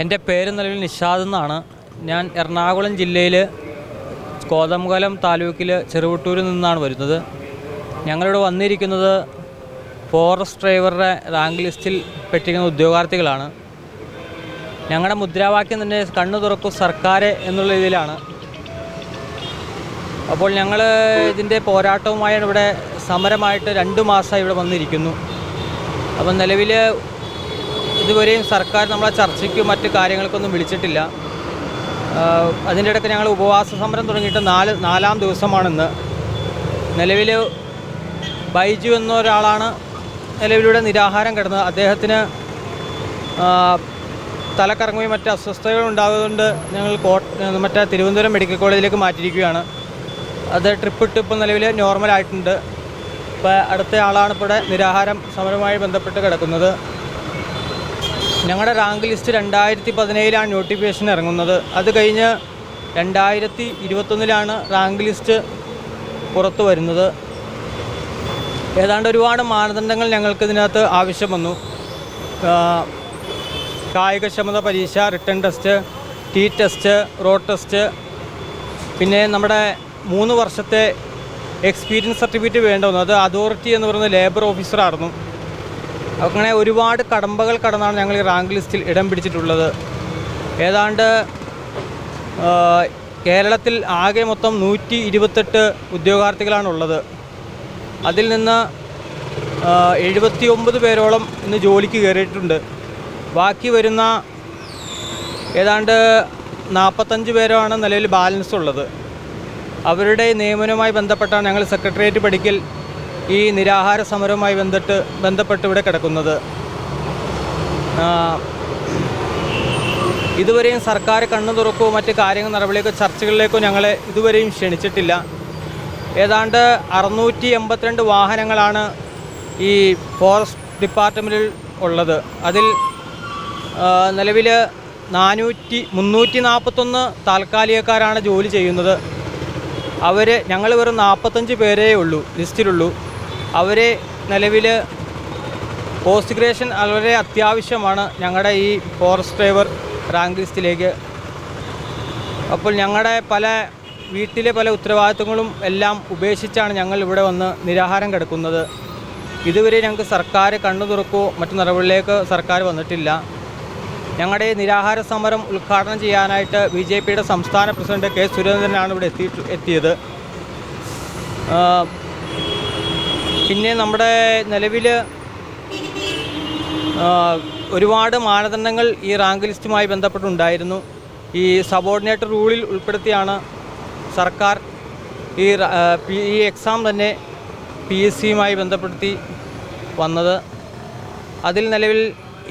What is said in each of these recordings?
എന്റെ പേര് നിലവിൽ നിഷാദ് എന്നാണ്. ഞാൻ എറണാകുളം ജില്ലയിൽ കോതമംഗലം താലൂക്കിൽ ചെറുവട്ടൂരിൽ നിന്നാണ് വരുന്നത്. ഞങ്ങളിവിടെ വന്നിരിക്കുന്നത് ഫോറസ്റ്റ് ഡ്രൈവറുടെ റാങ്ക് ലിസ്റ്റിൽ പെട്ടിരിക്കുന്ന ഉദ്യോഗാർത്ഥികളാണ്. ഞങ്ങളുടെ മുദ്രാവാക്യം തന്നെ കണ്ണു തുറക്കൂ സർക്കാർ എന്നുള്ള രീതിയിലാണ്. അപ്പോൾ ഞങ്ങൾ ഇതിന്റെ പോരാട്ടവുമായി ഇവിടെ സമരമായിട്ട് രണ്ട് മാസമായി ഇവിടെ വന്നിരിക്കുന്നു. അപ്പം നിലവിൽ ഇതുവരെയും സർക്കാർ നമ്മളെ ചർച്ചയ്ക്കും മറ്റ് കാര്യങ്ങൾക്കൊന്നും വിളിച്ചിട്ടില്ല. അതിന്റെ ഇടയ്ക്ക് ഞങ്ങൾ ഉപവാസ സമരം തുടങ്ങിയിട്ട് നാല് നാലാം ദിവസമാണിന്ന്. നിലവിൽ ബൈജു എന്ന ഒരാളാണ് നിലവിലൂടെ നിരാഹാരം കിടന്നത്. അദ്ദേഹത്തിന് തലക്കറങ്ങുകയും മറ്റ് അസ്വസ്ഥതകൾ ഉണ്ടാകുന്നതുകൊണ്ട് ഞങ്ങൾ കോട്ട മറ്റേ തിരുവനന്തപുരം മെഡിക്കൽ കോളേജിലേക്ക് മാറ്റിയിരിക്കുകയാണ്. അത് ട്രിപ്പ് ഇട്ട് ഇപ്പം നിലവിൽ നോർമലായിട്ടുണ്ട്. ഇപ്പോൾ അടുത്ത ആളാണ് ഇപ്പോൾ നിരാഹാരം സമരവുമായി ബന്ധപ്പെട്ട് കിടക്കുന്നത്. ഞങ്ങളുടെ റാങ്ക് ലിസ്റ്റ് രണ്ടായിരത്തി പതിനേഴിലാണ് നോട്ടിഫിക്കേഷൻ ഇറങ്ങുന്നത്. അത് കഴിഞ്ഞ് രണ്ടായിരത്തി ഇരുപത്തൊന്നിലാണ് റാങ്ക് ലിസ്റ്റ് പുറത്തു വരുന്നത്. ഏതാണ്ട് ഒരുപാട് മാനദണ്ഡങ്ങൾ ഞങ്ങൾക്ക് ഇതിനകത്ത് ആവശ്യം വന്നു. കായികക്ഷമത പരീക്ഷ return test T test road test പിന്നെ നമ്മുടെ മൂന്ന് വർഷത്തെ എക്സ്പീരിയൻസ് സർട്ടിഫിക്കറ്റ് വേണ്ട വന്നു. അത് അതോറിറ്റി എന്ന് പറയുന്ന ലേബർ ഓഫീസറായിരുന്നു അങ്ങനെ ഒരുപാട് കടമ്പകൾ കടന്നാണ് ഞങ്ങൾ ഈ റാങ്ക് ലിസ്റ്റിൽ ഇടം പിടിച്ചിട്ടുള്ളത്. ഏതാണ്ട് കേരളത്തിൽ ആകെ മൊത്തം നൂറ്റി ഇരുപത്തെട്ട് ഉദ്യോഗാർത്ഥികളാണുള്ളത്. അതിൽ നിന്ന് എഴുപത്തി ഒമ്പത് പേരോളം ഇന്ന് ജോലിക്ക് കയറിയിട്ടുണ്ട്. ബാക്കി വരുന്ന ഏതാണ്ട് നാൽപ്പത്തഞ്ച് പേരാണ് നിലവിൽ ബാലൻസ് ഉള്ളത്. അവരുടെ നിയമനവുമായി ബന്ധപ്പെട്ടാണ് ഞങ്ങൾ സെക്രട്ടേറിയറ്റ് പഠിക്കൽ ഈ നിരാഹാര സമരവുമായി ബന്ധപ്പെട്ട് ബന്ധപ്പെട്ട് ഇവിടെ കിടക്കുന്നത്. ഇതുവരെയും സർക്കാർ കണ്ണു തുറക്കോ മറ്റ് കാര്യങ്ങൾ നടപടിയൊക്കെ ചർച്ചകളിലേക്കോ ഞങ്ങളെ ഇതുവരെയും ക്ഷണിച്ചിട്ടില്ല. ഏതാണ്ട് അറുന്നൂറ്റി എൺപത്തിരണ്ട് വാഹനങ്ങളാണ് ഈ ഫോറസ്റ്റ് ഡിപ്പാർട്ട്മെന്റിൽ ഉള്ളത്. അതിൽ നിലവിൽ നാനൂറ്റി മുന്നൂറ്റി നാൽപ്പത്തൊന്ന് താൽക്കാലികക്കാരാണ് ജോലി ചെയ്യുന്നത്. അവർ ഞങ്ങൾ വെറും നാൽപ്പത്തഞ്ച് പേരേ ഉള്ളൂ ലിസ്റ്റിലുള്ളൂ. അവരെ നിലവിൽ പോസ്റ്റ് ഗ്രേഷൻ വളരെ അത്യാവശ്യമാണ്. ഞങ്ങളുടെ ഈ ഫോറസ്റ്റ് ഡ്രൈവർ റാങ്ക് ലിസ്റ്റിലേക്ക്. അപ്പോൾ ഞങ്ങളുടെ പല വീട്ടിലെ പല ഉത്തരവാദിത്തങ്ങളും എല്ലാം ഉപേക്ഷിച്ചാണ് ഞങ്ങൾ ഇവിടെ വന്ന് നിരാഹാരം കിടക്കുന്നത്. ഇതുവരെ ഞങ്ങൾക്ക് സർക്കാർ കണ്ണു തുറക്കോ മറ്റു നടപടികളിലേക്ക് സർക്കാർ വന്നിട്ടില്ല. ഞങ്ങളുടെ നിരാഹാര സമരം ഉദ്ഘാടനം ചെയ്യാനായിട്ട് ബി ജെ പിയുടെ സംസ്ഥാന പ്രസിഡന്റ് കെ സുരേന്ദ്രനാണ് ഇവിടെ എത്തി എത്തിയത്. പിന്നെ നമ്മുടെ നിലവിൽ ഒരുപാട് മാനദണ്ഡങ്ങൾ ഈ റാങ്ക് ലിസ്റ്റുമായി ബന്ധപ്പെട്ടുണ്ടായിരുന്നു. ഈ സബോർഡിനേറ്റ് റൂളിൽ ഉൾപ്പെടുത്തിയാണ് സർക്കാർ ഈ ഈ എക്സാം തന്നെ പി എസ് സിയുമായി ബന്ധപ്പെടുത്തി വന്നത്. അതിൽ നിലവിൽ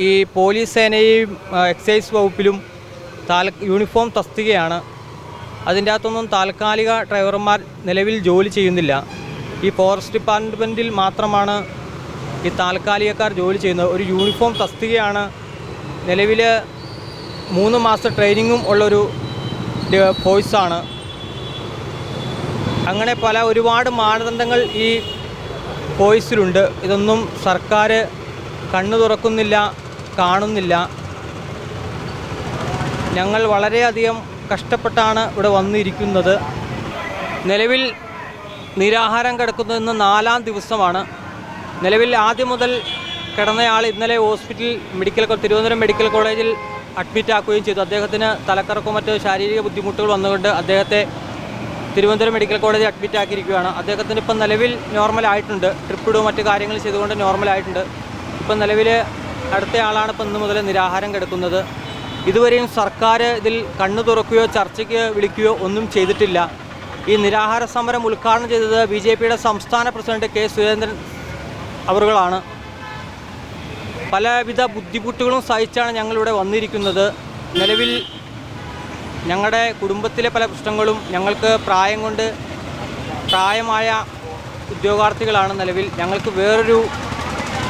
ഈ പോലീസ് സേനയും എക്സൈസ് വകുപ്പിലും താൽ യൂണിഫോം തസ്തികയാണ്. അതിന്റെ അകത്തൊന്നും താൽക്കാലിക ഡ്രൈവർമാർ നിലവിൽ ജോലി ചെയ്യുന്നില്ല. ഈ ഫോറസ്റ്റ് ഡിപ്പാർട്ട്മെന്റിൽ മാത്രമാണ് ഈ താൽക്കാലികക്കാർ ജോലി ചെയ്യുന്നത്. ഒരു യൂണിഫോം തസ്തികയാണ്. നിലവിൽ മൂന്ന് മാസം ട്രെയിനിങ്ങും ഉള്ളൊരു ഫോഴ്സാണ് അങ്ങനെ പല ഒരുപാട് മാനദണ്ഡങ്ങൾ ഈ ഫോഴ്സിലുണ്ട് ഇതൊന്നും സർക്കാർ കണ്ണു തുറക്കുന്നില്ല കാണുന്നില്ല. ഞങ്ങൾ വളരെയധികം കഷ്ടപ്പെട്ടാണ് ഇവിടെ വന്നിരിക്കുന്നത്. നിലവിൽ നിരാഹാരം കിടക്കുന്നു ഇന്ന് നാലാം ദിവസമാണ്. നിലവിൽ ആദ്യം മുതൽ കിടന്നയാൾ ഇന്നലെ ഹോസ്പിറ്റൽ മെഡിക്കൽ തിരുവനന്തപുരം മെഡിക്കൽ കോളേജിൽ അഡ്മിറ്റ് ആക്കുകയും ചെയ്തു. അദ്ദേഹത്തിന് തലക്കറക്കോ മറ്റ് ശാരീരിക ബുദ്ധിമുട്ടുകൾ വന്നുകൊണ്ട് അദ്ദേഹത്തെ തിരുവനന്തപുരം മെഡിക്കൽ കോളേജിൽ അഡ്മിറ്റ് ആക്കിയിരിക്കുകയാണ്. അദ്ദേഹത്തിന് ഇപ്പം നിലവിൽ നോർമൽ ആയിട്ടുണ്ട്. ട്രിപ്പ് മറ്റു കാര്യങ്ങൾ ചെയ്തുകൊണ്ട് നോർമൽ ആയിട്ടുണ്ട്. ഇപ്പം നിലവിൽ അടുത്ത ആളാണ് ഇപ്പം ഇന്ന് മുതൽ നിരാഹാരം കിടക്കുന്നത്. ഇതുവരെയും സർക്കാർ ഇതിൽ കണ്ണു തുറക്കുകയോ ചർച്ചയ്ക്ക് വിളിക്കുകയോ ഒന്നും ചെയ്തിട്ടില്ല. ഈ നിരാഹാര സമരം ഉദ്ഘാടനം ചെയ്തത് ബി ജെ പിയുടെ സംസ്ഥാന പ്രസിഡന്റ് കെ സുരേന്ദ്രൻ അവറുകളാണ്. പലവിധ ബുദ്ധിമുട്ടുകളും സഹിച്ചാണ് ഞങ്ങളിവിടെ വന്നിരിക്കുന്നത്. നിലവിൽ ഞങ്ങളുടെ കുടുംബത്തിലെ പല പ്രശ്നങ്ങളും ഞങ്ങൾക്ക് പ്രായം കൊണ്ട് പ്രായമായ ഉദ്യോഗാർത്ഥികളാണ് നിലവിൽ. ഞങ്ങൾക്ക് വേറൊരു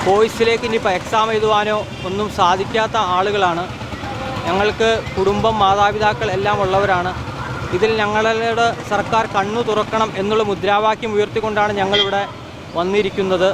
കോഴ്സിലേക്ക് ഇനിയിപ്പോൾ എക്സാം എഴുതുവാനോ ഒന്നും സാധിക്കാത്ത ആളുകളാണ്. ഞങ്ങൾക്ക് കുടുംബം മാതാപിതാക്കൾ എല്ലാം ഉള്ളവരാണ്. ഇതിൽ ഞങ്ങളുടെ സർക്കാർ കണ്ണു തുറക്കണം എന്നുള്ള മുദ്രാവാക്യം ഉയർത്തിക്കൊണ്ടാണ് ഞങ്ങളിവിടെ വന്നിരിക്കുന്നത്.